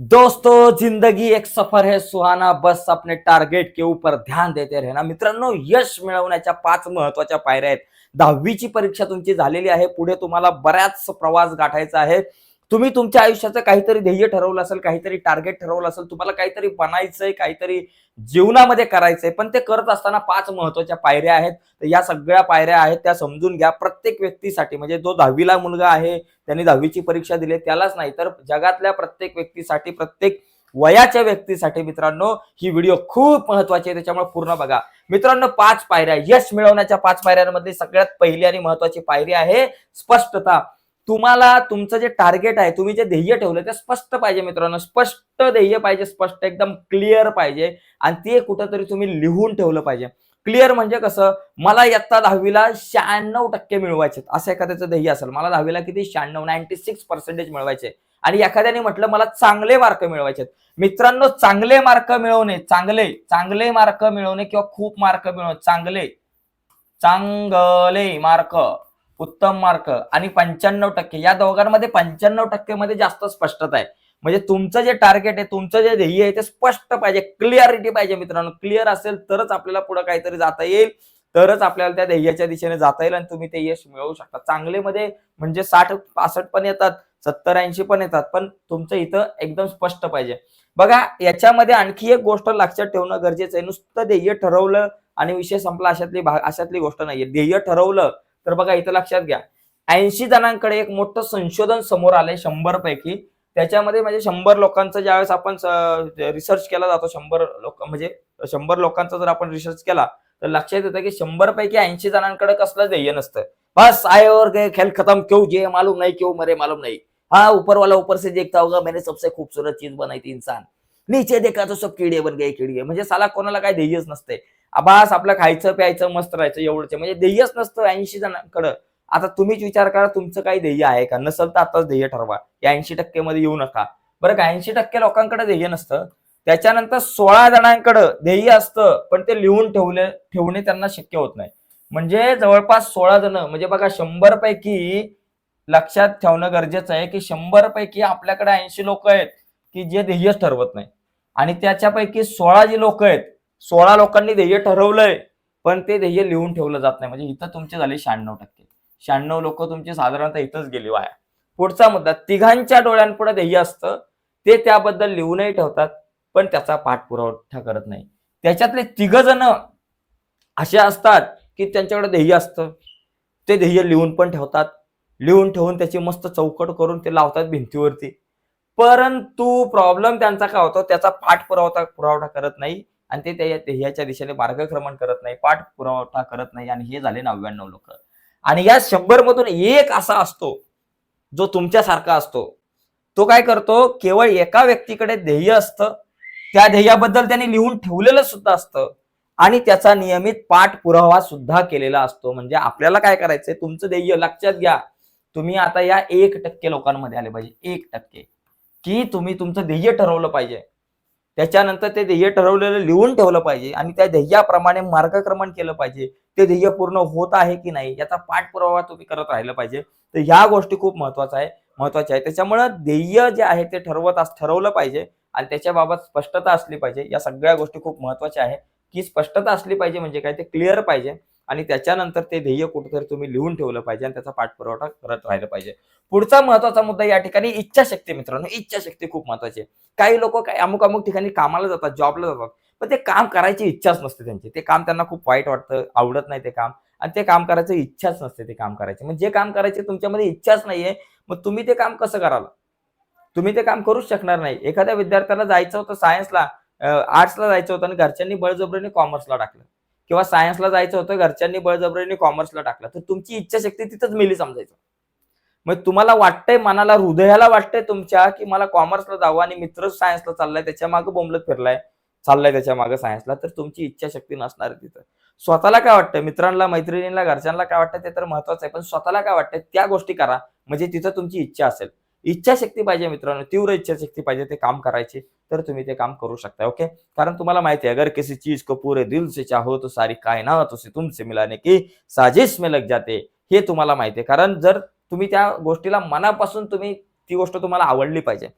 दोस्तों जिंदगी एक सफर है सुहाना बस अपने टार्गेट के ऊपर ध्यान देते रहना मित्रांनो यश मिळवण्याच्या पाच महत्त्वाच्या पायऱ्या आहेत. दहावीची परीक्षा तुमची झालेली आहे. पुढे तुम्हाला बऱ्याच प्रवास गाठायचा आहे. तुम्ही तुमच्या आयुष्याचं काहीतरी ध्येय ठरवलं असेल काहीतरी टार्गेट ठरवलं असेल तुम्हाला काहीतरी बनायचंय काहीतरी जीवनामध्ये करायचंय पण ते करत असताना पाच महत्त्वाच्या पायऱ्या आहेत. तर या सगळ्या पायऱ्या आहेत त्या समजून घ्या. प्रत्येक व्यक्तीसाठी म्हणजे जो दहावीला मुलगा आहे त्यांनी दहावीची परीक्षा दिली त्यालाच नाही तर जगातल्या प्रत्येक व्यक्तीसाठी प्रत्येक वयाच्या व्यक्तीसाठी मित्रांनो ही व्हिडिओ खूप महत्वाची आहे. त्याच्यामुळे पूर्ण बघा. मित्रांनो पाच पायऱ्या यश मिळवण्याच्या पाच पायऱ्यांमध्ये सगळ्यात पहिली आणि महत्वाची पायरी आहे स्पष्टता. तुम्हाला तुमचं जे टार्गेट आहे तुम्ही जे ध्येय ठेवलं ते स्पष्ट पाहिजे मित्रांनो. स्पष्ट ध्येय पाहिजे स्पष्ट एकदम क्लिअर पाहिजे. आणि ते कुठंतरी तुम्ही लिहून ठेवलं पाहिजे. क्लिअर म्हणजे कसं? मला इयत्ता दहावीला शहाण्णव टक्के मिळवायचे असं एखाद्याचं ध्येय असेल मला दहावीला किती? शहाण्णव नाईन्टी सिक्स पर्सेंटेज मिळवायचे. आणि एखाद्याने म्हटलं मला चांगले मार्क मिळवायचे मित्रांनो चांगले मार्क मिळवणे चांगले चांगले मार्क मिळवणे किंवा खूप मार्क मिळवणे चांगले चांगले मार्क उत्तम मार्क आणि पंच्याण्णव टक्के. या दोघांमध्ये पंच्याण्णव टक्के मध्ये जास्त स्पष्टता आहे. म्हणजे तुमचं जे टार्गेट आहे तुमचं जे ध्येय आहे ते स्पष्ट पाहिजे. क्लिअरिटी पाहिजे मित्रांनो. क्लिअर असेल तरच आपल्याला पुढे काहीतरी जाता येईल. तरच आपल्याला त्या ध्येयाच्या दिशेने जाता येईल आणि तुम्ही ते यश मिळवू शकता. चांगले मध्ये म्हणजे साठ पासष्ट पण येतात सत्तर ऐंशी पण येतात पण तुमचं इथं एकदम स्पष्ट पाहिजे. बघा याच्यामध्ये आणखी एक गोष्ट लक्षात ठेवणं गरजेचं आहे. नुसतं ध्येय ठरवलं आणि विषय संपला अशातली भाग अशातली गोष्ट नाहीये. ध्येय ठरवलं तर बघा इथं लक्षात घ्या. ऐंशी जणांकडे एक मोठं संशोधन समोर आलंय शंभर पैकी त्याच्यामध्ये म्हणजे शंभर लोकांचं ज्यावेळेस आपण रिसर्च केला जातो शंभर लोक म्हणजे शंभर लोकांचा जर आपण रिसर्च केला तर लक्षात येतं की शंभर पैकी ऐंशी जणांकडे कसलं ध्येय नसतं. बस आय और गए खेल खत्म क्यों जे मालूम नाही क्यों मरे मालूम नाही. हा ऊपर वाला ऊपर से देखता होगा मैंने सबसे खूबसूरत चीज बनाई थी इंसान. नीचे देखा तो सब किडे बन गए किडे. म्हणजे साला कोणाला काय ध्येयच नसते आभास आपलं खायचं प्यायचं मस्त राहायचं एवढंच म्हणजे ध्येयच नसतं ऐंशी जणांकडं. आता तुम्हीच विचार करा तुमचं काही ध्येय आहे का? नसेल तर आताच ध्येय ठरवा. या ऐंशी टक्के मध्ये येऊ नका. बरं का ऐंशी टक्के लोकांकडे ध्येय नसतं. त्याच्यानंतर सोळा जणांकडे ध्येय असतं पण ते लिहून ठेवले ठेवणे त्यांना शक्य होत नाही. म्हणजे जवळपास सोळा जण म्हणजे बघा शंभर पैकी लक्षात ठेवणं गरजेचं आहे की शंभर पैकी आपल्याकडे ऐंशी लोक आहेत की जे ध्येयच ठरवत नाही. आणि त्याच्यापैकी सोळा जी लोक आहेत सोळा लोकांनी ध्येय ठरवलंय पण ते ध्येय लिहून ठेवलं जात नाही. म्हणजे इथं तुमचे झाले शहाण्णव टक्के. शहाण्णव लोक तुमचे साधारणतः इथंच गेले हो वाया पुढचा मुद्दा तिघांच्या डोळ्यांपुढे ध्येय असतं ते त्याबद्दल लिहूनही ठेवतात पण त्याचा पाठपुरवठा करत नाही. त्याच्यातले तिघ जण असे असतात की त्यांच्याकडे ध्येय असतं. ते ध्येय लिहून पण ठेवतात. लिहून ठेवून त्याची मस्त चौकट करून ते लावतात भिंतीवरती. परंतु प्रॉब्लेम त्यांचा काय होतो? त्याचा पाठपुरावता पुरवठा करत नाही. आणि ते त्या ध्येयाच्या दिशेने मार्गक्रमण करत नाही पाठपुरवठा करत नाही आणि हे झाले नव्याण्णव लोक. आणि या शंभर मधून एक असा असतो जो तुमच्यासारखा असतो. तो काय करतो केवळ एका व्यक्तीकडे ध्येय असतं. त्या ध्येयाबद्दल त्यांनी लिहून ठेवलेलं सुद्धा असतं. आणि त्याचा नियमित पाठपुरावा सुद्धा केलेला असतो. म्हणजे आपल्याला काय करायचंय? तुमचं ध्येय लक्षात घ्या. तुम्ही आता या एक टक्के लोकांमध्ये आले पाहिजे. एक टक्के. की तुम्ही तुमचं ध्येय ठरवलं पाहिजे. त्याच्यानंतर ते ध्येय ठरवलेलं लिहून ठेवलं पाहिजे आणि त्या ध्येयाप्रमाणे मार्गक्रमण केलं पाहिजे. ते ध्येय पूर्ण होत आहे की नाही याचा पाठपुरावा तुम्ही करत राहिलं पाहिजे. तर ह्या गोष्टी खूप महत्त्वाच्या आहे महत्त्वाच्या आहे त्याच्यामुळे ध्येय जे आहे ते ठरवत ठरवलं पाहिजे आणि त्याच्याबाबत स्पष्टता असली पाहिजे. या सगळ्या गोष्टी खूप महत्त्वाच्या आहे. की स्पष्टता असली पाहिजे म्हणजे काय? ते क्लिअर पाहिजे. आणि त्याच्यानंतर ते ध्येय कुठेतरी तुम्ही लिहून ठेवलं पाहिजे आणि त्याचा पाठपुरवठा करत राहिलं पाहिजे. पुढचा महत्त्वाचा मुद्दा या ठिकाणी इच्छाशक्ती मित्रांनो. इच्छाशक्ती खूप महत्वाची आहे. काही लोक काय अमुक अमुक ठिकाणी कामाला जातात जॉबला जातात पण ते काम करायची इच्छाच नसते त्यांची. ते काम त्यांना खूप वाईट वाटतं आवडत नाही ते काम आणि ते काम करायचं इच्छाच नसते ते काम करायचे. म्हणजे जे काम करायचे तुमच्यामध्ये इच्छाच नाहीये मग तुम्ही ते काम कसं कराल? तुम्ही ते काम करूच शकणार नाही. एखाद्या विद्यार्थ्याला जायचं होतं सायन्सला आर्ट्सला जायचं होतं आणि घरच्यांनी बळजबरीने कॉमर्सला टाकलं. किंवा सायन्सला जायचं होतं घरच्यांनी बळजबरीने कॉमर्सला टाकलं तर तुमची इच्छाशक्ती तिथंच मेली समजायचं. मग तुम्हाला वाटतंय मनाला हृदयाला वाटतंय तुमच्या की मला कॉमर्सला जावं आणि मित्र सायन्सला चाललाय त्याच्यामागे बोंबलत फिरलाय चाललाय त्याच्यामागे सायन्सला तर तुमची इच्छाशक्ती नसणार तिथं. स्वतःला काय वाटतं मित्रांना मैत्रिणींना घरच्यांना काय वाटतं ते तर महत्वाचं आहे पण स्वतःला काय वाटतं त्या गोष्टी करा म्हणजे तिथं तुमची इच्छा असेल. इच्छाशक्ती पाहिजे मित्रांनो तीव्र इच्छाशक्ती पाहिजे ते काम करायचे तर तुम्ही ते काम करू शकता ओके कारण तुम्हाला माहिती आहे अगर किसी चीज को पूरे दिल से चाहो तो सारी कायनात उसे तुमसे मिलाने की साजिश में लग जाते हे तुम्हाला माहिती आहे. कारण जर तुम्ही त्या गोष्टीला मनापासून तुम्ही ती गोष्ट तुम्हाला आवडली पाहिजे.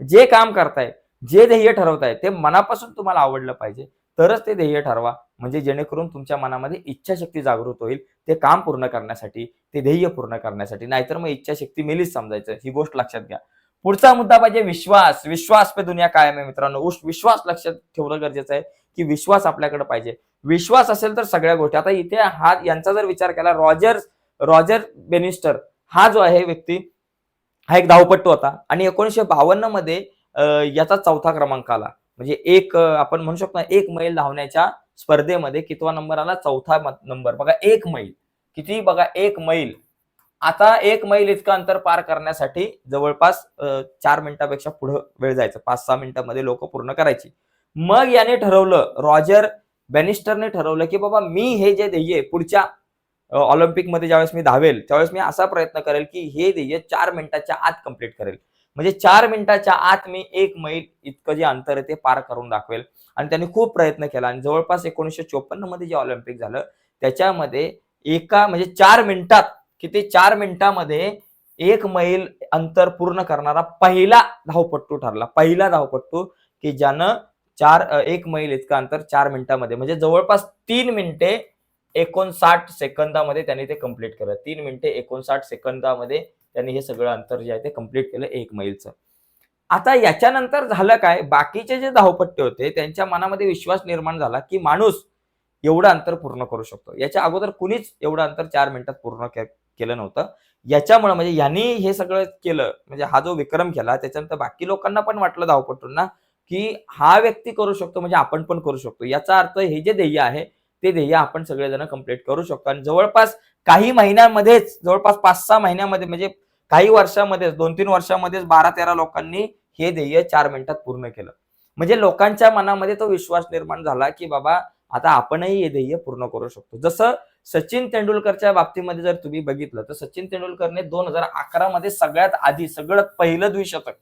जे काम करताय जे ध्येय ठरवताय ते मनापासून तुम्हाला आवडलं पाहिजे. तरच ते ध्येय ठरवा. म्हणजे जेणेकरून तुमच्या मनामध्ये इच्छाशक्ती जागृत होईल ते काम पूर्ण करण्यासाठी ते ध्येय पूर्ण करण्यासाठी. नाहीतर मग इच्छाशक्ती मेलीच समजायचं. ही गोष्ट लक्षात घ्या. पुढचा मुद्दा पाहिजे विश्वास. विश्वास पे दुनिया कायम आहे मित्रांनो. उश- विश्वास लक्षात ठेवणं गरजेचं आहे की विश्वास आपल्याकडे पाहिजे. विश्वास असेल तर सगळ्या गोष्टी. आता इथे हा यांचा जर विचार केला रॉजर रॉजर बेनिस्टर हा जो आहे व्यक्ती हा एक धावपट्टू होता. आणि एकोणीसशे बावन्नमध्ये याचा चौथा क्रमांक आला. म्हणजे एक आपण म्हणू शकतो ना, एक मैल धावण्याच्या स्पर्धेमध्ये कितवा नंबर आला? चौथा नंबर बघा एक मैल. किती बघा एक मैल. आता एक मैल इतकं अंतर पार करण्यासाठी जवळपास चार मिनिटापेक्षा पुढे वेळ जायचं. पाच सहा मिनिटांमध्ये लोक पूर्ण करायची. मग याने ठरवलं रॉजर बॅनिस्टरने ठरवलं की बाबा मी हे जे ध्येय पुढच्या ऑलिम्पिकमध्ये ज्यावेळेस मी धावेल त्यावेळेस मी असा प्रयत्न करेल की हे ध्येय चार मिनिटाच्या आत कंप्लीट करेल. म्हणजे चार मिनिटाच्या आत मी एक मैल इतकं जे अंतर आहे ते पार करून दाखवेल. आणि त्यांनी खूप प्रयत्न केला. आणि जवळपास एकोणीसशे चोपन्नमध्ये जे ऑलिम्पिक झालं त्याच्यामध्ये एका म्हणजे चार मिनिटात किती चार मिनिटामध्ये एक मैल अंतर पूर्ण करणारा पहिला धावपट्टू ठरला. पहिला धावपट्टू की ज्यानं चार एक मैल इतकं अंतर चार मिनिटामध्ये म्हणजे जवळपास तीन मिनिटे एकोणसाठ सेकंदामध्ये त्यांनी ते कंप्लीट केलं. तीन मिनिटे एकोणसाठ सेकंदामध्ये त्यांनी हे सगळं अंतर जे आहे ते कंप्लीट केलं एक मैलचं आता याच्यानंतर झालं काय? बाकीचे जे धावपट्टे होते त्यांच्या मनामध्ये विश्वास निर्माण झाला की माणूस एवढं अंतर पूर्ण करू शकतो. याच्या अगोदर कुणीच एवढं अंतर चार मिनिटात पूर्ण के- केलं नव्हतं. याच्यामुळे म्हणजे यांनी हे सगळं केलं म्हणजे हा जो विक्रम केला त्याच्यानंतर बाकी लोकांना पण वाटलं धावपट्टूंना की हा व्यक्ती करू शकतो म्हणजे आपण पण करू शकतो. याचा अर्थ हे जे ध्येय आहे ते ध्येय आपण सगळेजण कंप्लीट करू शकतो. आणि जवळपास काही महिन्यांमध्येच जवळपास पाच सहा महिन्यामध्ये म्हणजे काही वर्षामध्येच दोन तीन वर्षामध्येच बारा तेरा लोकांनी हे ध्येय चार मिनिटात पूर्ण केलं. म्हणजे लोकांच्या मनामध्ये तो विश्वास निर्माण झाला की बाबा आता आपणही हे ध्येय पूर्ण करू शकतो. जसं सचिन तेंडुलकरच्या बाबतीमध्ये जर तुम्ही बघितलं तर सचिन तेंडुलकरने दोन हजार अकरा मध्ये सगळ्यात आधी सगळ्यात पहिलं द्विशतक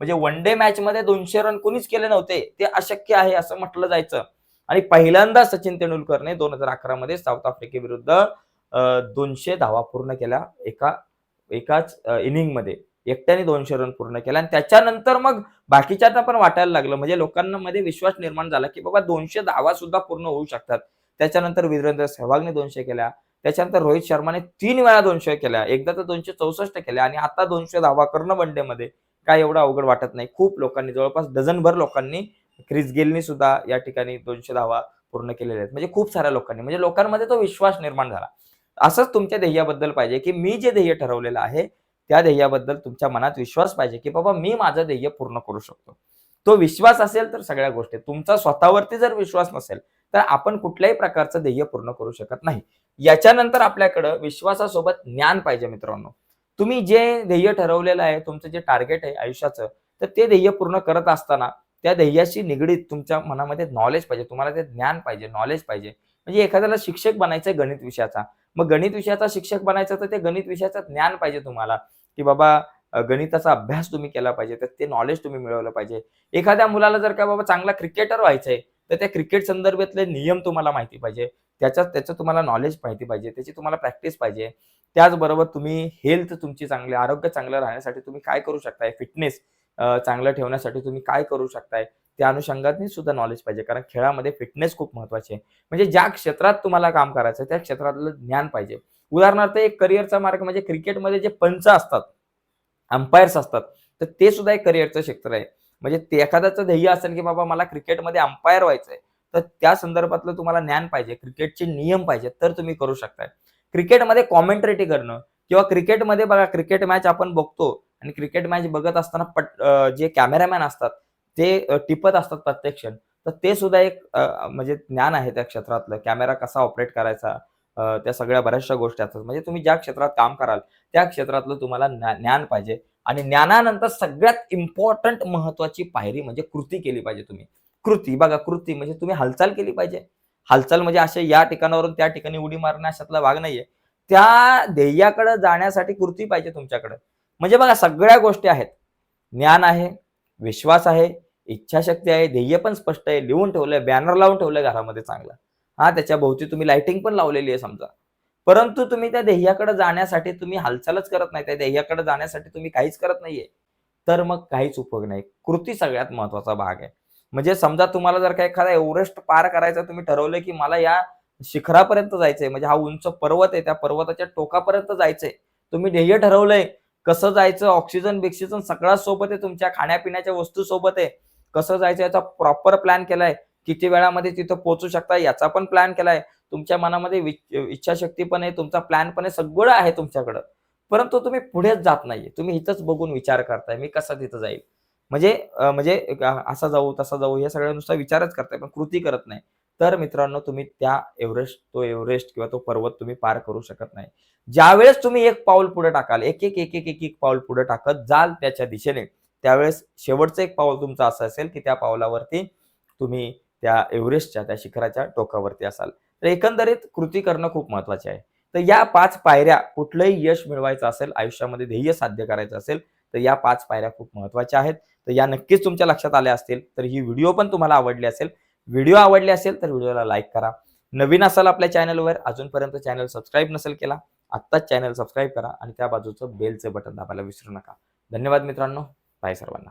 म्हणजे वन डे मॅच मध्ये दोनशे रन कोणीच केले नव्हते ते अशक्य आहे असं म्हटलं जायचं. आणि पहिल्यांदा सचिन तेंडुलकरने दोन हजार अकरा मध्ये साऊथ आफ्रिकेविरुद्ध दोनशे धावा पूर्ण केल्या एका एकाच इनिंगमध्ये. एकट्याने दोनशे रन पूर्ण केला आणि त्याच्यानंतर मग बाकीच्यांना पण वाटायला लागलं. म्हणजे लोकांना मध्ये विश्वास निर्माण झाला की बाबा दोनशे धावा सुद्धा पूर्ण होऊ शकतात. त्याच्यानंतर वीरेंद्र सहवागने दोनशे केल्या. त्याच्यानंतर रोहित शर्माने तीन वेळा दोनशे केल्या. एकदा तर दोनशे चौसष्ट केल्या आणि आता दोनशे धावा करणं वनडे मध्ये काय एवढं अवघड वाटत नाही. खूप लोकांनी जवळपास डझनभर लोकांनी क्रिस गेलनी सुद्धा या ठिकाणी दोनशे धावा पूर्ण केलेल्या आहेत. म्हणजे खूप साऱ्या लोकांनी म्हणजे लोकांमध्ये तो विश्वास निर्माण झाला. असंच तुमच्या ध्येयाबद्दल पाहिजे की मी जे ध्येय ठरवलेलं आहे त्या ध्येयाबद्दल तुमच्या मनात विश्वास पाहिजे की बाबा मी माझं ध्येय पूर्ण करू शकतो. तो विश्वास असेल तर सगळ्या गोष्टी तुमचा स्वतःवरती जर विश्वास नसेल तर आपण कुठल्याही प्रकारचं ध्येय पूर्ण करू शकत नाही. याच्यानंतर आपल्याकडं विश्वासासोबत ज्ञान पाहिजे मित्रांनो. तुम्ही जे ध्येय ठरवलेलं आहे तुमचं जे टार्गेट आहे आयुष्याचं तर ते ध्येय पूर्ण करत असताना त्या ध्येयाशी निगडीत तुमच्या मनामध्ये नॉलेज पाहिजे तुम्हाला ते ज्ञान पाहिजे नॉलेज पाहिजे. म्हणजे एखाद्याला शिक्षक बनायचं आहे गणित विषयाचा. मग गणित विषयाचा शिक्षक बनायचं तर ते गणित विषयाचं ज्ञान पाहिजे तुम्हाला. की बाबा गणिताचा अभ्यास तुम्ही केला पाहिजे तर ते नॉलेज तुम्ही मिळवलं पाहिजे. एखाद्या मुलाला जर का बाबा चांगला क्रिकेटर व्हायचं आहे तर त्या क्रिकेट संदर्भातले नियम तुम्हाला माहिती पाहिजे. त्याच्यात त्याचं तुम्हाला नॉलेज माहिती पाहिजे त्याची तुम्हाला प्रॅक्टिस पाहिजे. त्याचबरोबर तुम्ही हेल्थ तुमची चांगली आरोग्य चांगलं राहण्यासाठी तुम्ही काय करू शकताय? फिटनेस चांगलं ठेवण्यासाठी तुम्ही काय करू शकताय त्या अनुषंगाने सुद्धा नॉलेज पाहिजे. कारण खेळामध्ये फिटनेस खूप महत्वाची आहे. म्हणजे ज्या क्षेत्रात तुम्हाला काम करायचं त्या क्षेत्रातलं ज्ञान पाहिजे. उदाहरणार्थ एक करिअरचा मार्ग म्हणजे क्रिकेटमध्ये जे पंच असतात अंपायर्स असतात तर ते सुद्धा एक करिअरचं क्षेत्र आहे. म्हणजे ते एखाद्याचं ध्येय असेल की बाबा मला क्रिकेटमध्ये अंपायर व्हायचंय तर त्या संदर्भातलं तुम्हाला ज्ञान पाहिजे क्रिकेटचे नियम पाहिजे तर तुम्ही करू शकताय. क्रिकेटमध्ये कॉमेंट्रेटी करणं किंवा क्रिकेटमध्ये बघा क्रिकेट मॅच आपण बघतो आणि क्रिकेट मॅच बघत असताना पट जे कॅमेरामॅन असतात ते टिपत असतात प्रत्येक क्षण. तर ते सुद्धा एक म्हणजे ज्ञान आहे त्या क्षेत्रातलं. कॅमेरा कसा ऑपरेट करायचा? त्या सगळ्या बऱ्याचशा गोष्टी असतात. म्हणजे तुम्ही ज्या क्षेत्रात काम कराल त्या क्षेत्रातलं तुम्हाला ज्ञान पाहिजे. आणि ज्ञानानंतर सगळ्यात इम्पॉर्टंट महत्वाची पायरी म्हणजे कृती केली पाहिजे तुम्ही. कृती बघा कृती म्हणजे तुम्ही हालचाल केली पाहिजे. हालचाल म्हणजे असे या ठिकाणावरून त्या ठिकाणी उडी मारणे अशातला भाग नाहीये. त्या ध्येयाकडे जाण्यासाठी कृती पाहिजे तुमच्याकडे. म्हणजे बघा सगळ्या गोष्टी आहेत. ज्ञान आहे विश्वास आहे इच्छाशक्ती आहे ध्येय पण स्पष्ट आहे लिहून ठेवलंय बॅनर लावून ठेवलंय घरामध्ये चांगला. हा त्याच्या भोवती तुम्ही लाइटिंग पण लावलेली आहे समजा. परंतु तुम्ही त्या ध्येयाकडे जाण्यासाठी तुम्ही हालचालच करत नाही त्या ध्येयाकडे जाण्यासाठी तुम्ही काहीच करत नाहीये. तर मग काहीच उपयोग नाही. कृती सगळ्यात महत्त्वाचा भाग आहे. म्हणजे समजा तुम्हाला जर का एखादा एव्हरेस्ट पार करायचा तुम्ही ठरवलंय की मला या शिखरापर्यंत जायचंय म्हणजे हा उंच पर्वत आहे त्या पर्वताच्या टोकापर्यंत जायचंय. तुम्ही ध्येय ठरवलंय कसं जायचं ऑक्सिजन बिक्सिजन सगळं सोबत आहे तुमच्या खाण्यापिण्याच्या वस्तू सोबत आहे. कसं जायचं याचा प्रॉपर प्लॅन केलाय. किती वेळामध्ये तिथं पोहोचू शकता याचा पण प्लॅन केलाय. तुमच्या मनामध्ये इच्छाशक्ती पण आहे तुमचा प्लॅन पण आहे सगळं आहे तुमच्याकडं. परंतु तुम्ही पुढेच जात नाहीये. तुम्ही इथंच बघून विचार करताय मी कसं तिथं जाईल? म्हणजे म्हणजे असा जाऊ तसा जाऊ हे सगळ्या नुसता विचारच करताय पण कृती करत नाही. तर मित्रांनो तुम्ही त्या एव्हरेस्ट तो एव्हरेस्ट किंवा तो पर्वत तुम्ही पार करू शकत नाही. ज्यावेळेस तुम्ही एक पाऊल पुढे टाकाल एक एक एक एक एक एक पाऊल पुढे टाकत जाल त्याच्या दिशेने त्यावेळेस शेवटचं एक पाऊल तुमचं असं असेल की त्या पावलावरती तुम्ही त्या एव्हरेस्टच्या त्या शिखराच्या टोकावरती असाल. तर एकंदरीत कृती करणं खूप महत्त्वाचे आहे. तर या पाच पायऱ्या कुठलंही यश मिळवायचं असेल आयुष्यामध्ये ध्येय साध्य करायचं असेल तर या पाच पायऱ्या खूप महत्त्वाच्या आहेत. तर या नक्कीच तुमच्या लक्षात आल्या असतील तर ही व्हिडिओ पण तुम्हाला आवडली असेल व्हिडिओ आवडले असेल तर व्हिडिओला लाईक करा. नवीन असाल आपल्या चॅनलवर अजूनपर्यंत चॅनल सबस्क्राईब नसेल केला आत्ताच चॅनल सबस्क्राईब करा आणि त्या बाजूचं बेलचं बटन दाबायला विसरू नका. धन्यवाद मित्रांनो. बाय सर्वांना.